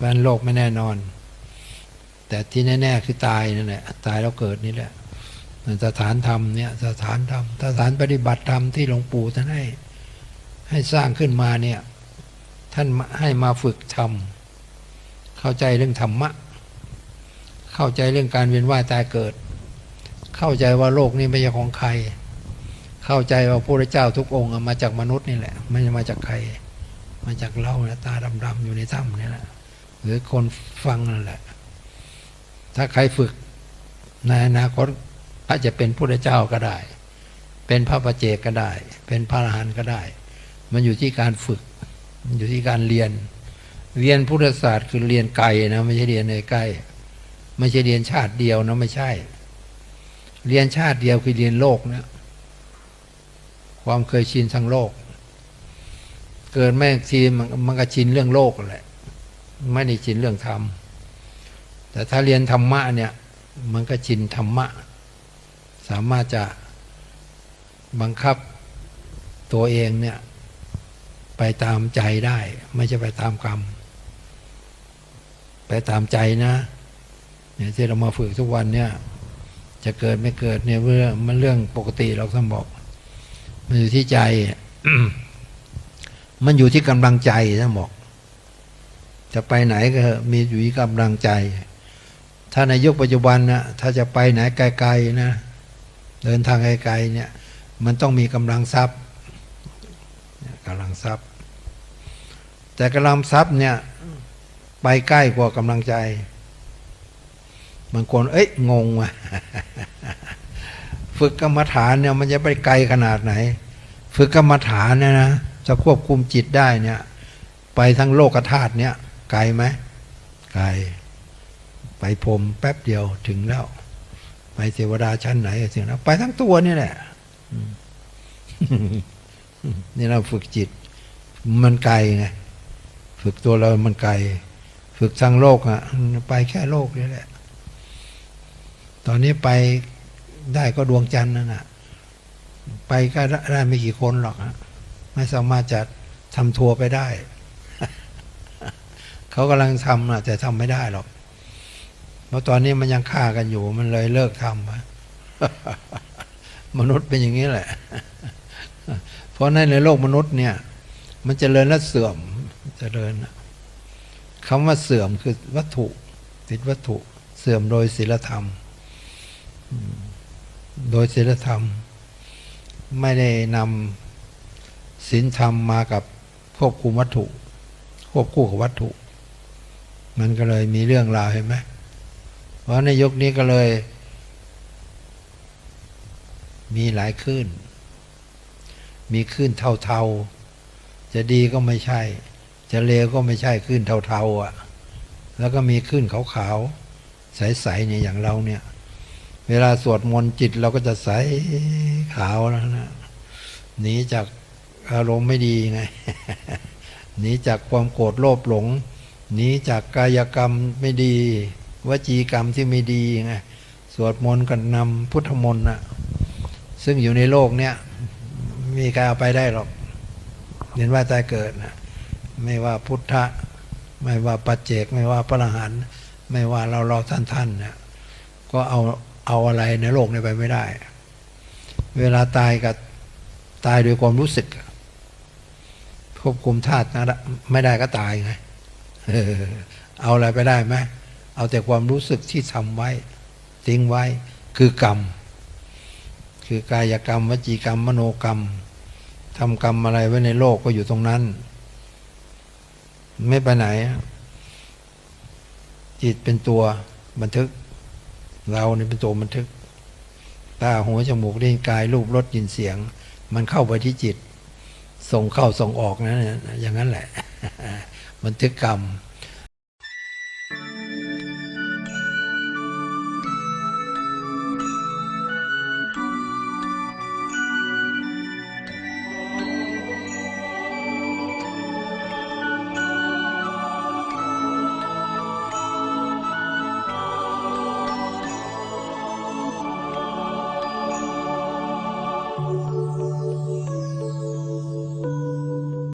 เพราะฉะนั้นโลกไม่แน่นอน แต่ที่แน่ ๆ คือตายนั่นแหละตายแล้วเกิดนี่แหละสถานธรรมเนี่ยสถานธรรมสถานปฏิบัติธรรมที่หลวงปู่ท่านให้ให้สร้างขึ้นมาเนี่ย ท่านให้มาฝึกทำเข้าใจเรื่องธรรมะ เข้าใจเรื่องการเวียนว่ายตายเกิด เข้าใจว่าโลกนี้ไม่ใช่ของใคร เข้าใจว่าพระเจ้าทุกองค์มาจากมนุษย์นี่แหละ ไม่ได้มาจากใคร มาจากเรานะตาดำๆอยู่ในถ้ำนี่แหละ หรือคนฟังนั่นแหละ ถ้าใครฝึกในอนาคตอาจจะเป็นพระพุทธเจ้าก็ได้ เป็นพระประเจกก็ได้ เป็นพระอรหันต์ก็ได้ มันอยู่ที่การฝึก มันอยู่ที่การเรียน เรียนพุทธศาสตร์คือเรียนไกลนะไม่ใช่เรียนในใกล้ ไม่ใช่เรียนชาติเดียวนะไม่ใช่ เรียนชาติเดียวคือเรียนโลกนะความเคยชินทางโลก เกิดแม่ทีมันมันก็ชินเรื่องโลกแหละ ไม่ได้ชินเรื่องธรรม แต่ถ้าเรียนธรรมะเนี่ยมันก็ชินธรรมะ สามารถจะบังคับตัวเองเนี่ยไปตามใจได้ ไม่ใช่ไปตามกรรม ไปตามใจนะเนี่ยที่เรามาฝึกทุกวันเนี่ยจะเกิดไม่เกิดเนี่ยเรื่องมันเรื่องปกติเราท่านบอก มันอยู่ที่ใจ มันอยู่ที่กำลังใจท่านบอก จะไปไหนก็มีอยู่กำลังใจ ถ้าในยุคปัจจุบันนะถ้าจะไปไหนไกลๆนะเดินทางไกลๆเนี่ย มันต้องมีกำลังทรัพย์กำลังทรัพย์ แต่กำลังทรัพย์เนี่ยไปใกล้กว่ากำลังใจบางคนเอ้ยงงว่ะฝึกกรรมฐานเนี่ย มันจะไปไกลขนาดไหน ฝึกกรรมฐานเนี่ยนะจะควบคุมจิตได้เนี่ย ไปทั้งโลกธาตุเนี่ย ไกลไหมไกลไปพรมแป๊บเดียวถึงแล้ว ไปเทวดาชั้นไหนถึงแล้วไปทั้งตัวนี่แหละนี่เราฝึกจิต มันไกลไงฝึกตัวเรามันไกล ฝึกทางโลกอะไปแค่โลกนี่แหละ ตอนนี้ไปได้ก็ดวงจันทร์นั่นน่ะไปก็ได้ไม่กี่คนหรอกฮะไม่สามารถจะทำทัวร์ไปได้ เขากำลังทำนะแต่ทำไม่ได้หรอก เพราะตอนนี้มันยังฆ่ากันอยู่ มันเลยเลิกทำมนุษย์เป็นอย่างนี้แหละ เพราะในในโลกมนุษย์เนี่ย มันจเจริญและเสื่อมเจริญคำว่าเสื่อมคือวัตถุ ติดวัตถุ เสื่อมโดยศีลธรรม โดยศีลธรรม ไม่ได้นำศีลธรรมมากับควบคุมวัตถุ ควบคู่กับวัตถุ มันก็เลยมีเรื่องราวเห็นไหมเพราะในยุคนี้ก็เลย มีหลายคลื่น มีคลื่นเทาๆ จะดีก็ไม่ใช่ จะเลวก็ไม่ใช่คลื่นเทาๆอะ แล้วก็มีคลื่นขาวๆ ใสๆเนี่ยอย่างเราเนี่ย เวลาสวดมนต์จิตเราก็จะใสขาวแล้วนะหนีจากอารมณ์ไม่ดีไงหนีจากความโกรธโลภหลง หนีจากกายกรรมไม่ดี วจีกรรมที่ไม่ดีไงสวดมนต์กันนำพุทธมนต์นะซึ่งอยู่ในโลกเนี้ยมีใครเอาไปได้หรอกเห็นว่าตายเกิดนะไม่ว่าพุทธะ ไม่ว่าปัจเจก ไม่ว่าพระอรหันต์ไม่ว่าเราเราท่านท่านเนี่ยก็เอาเอาอะไรในโลกนี้ไปไม่ได้ เวลาตายกับตายโดยความรู้สึกควบคุมธาตุนะไม่ได้ก็ตายไง เอาอะไรไปได้ไหมเอาแต่ความรู้สึกที่ทำไว้ ทิ้งไว้คือกรรม คือกายกรรม วจีกรรม มโนกรรมทำกรรมอะไรไว้ในโลกก็อยู่ตรงนั้น ไม่ไปไหน จิตเป็นตัวบันทึก เราเนี่เป็นตัวบันทึก ตาหูจมูกลิ้นกายรูปรสกลิ่นเสียง มันเข้าไปที่จิต ส่งเข้าส่งออกนะอย่างนั้นแหละ บันทึกกรรม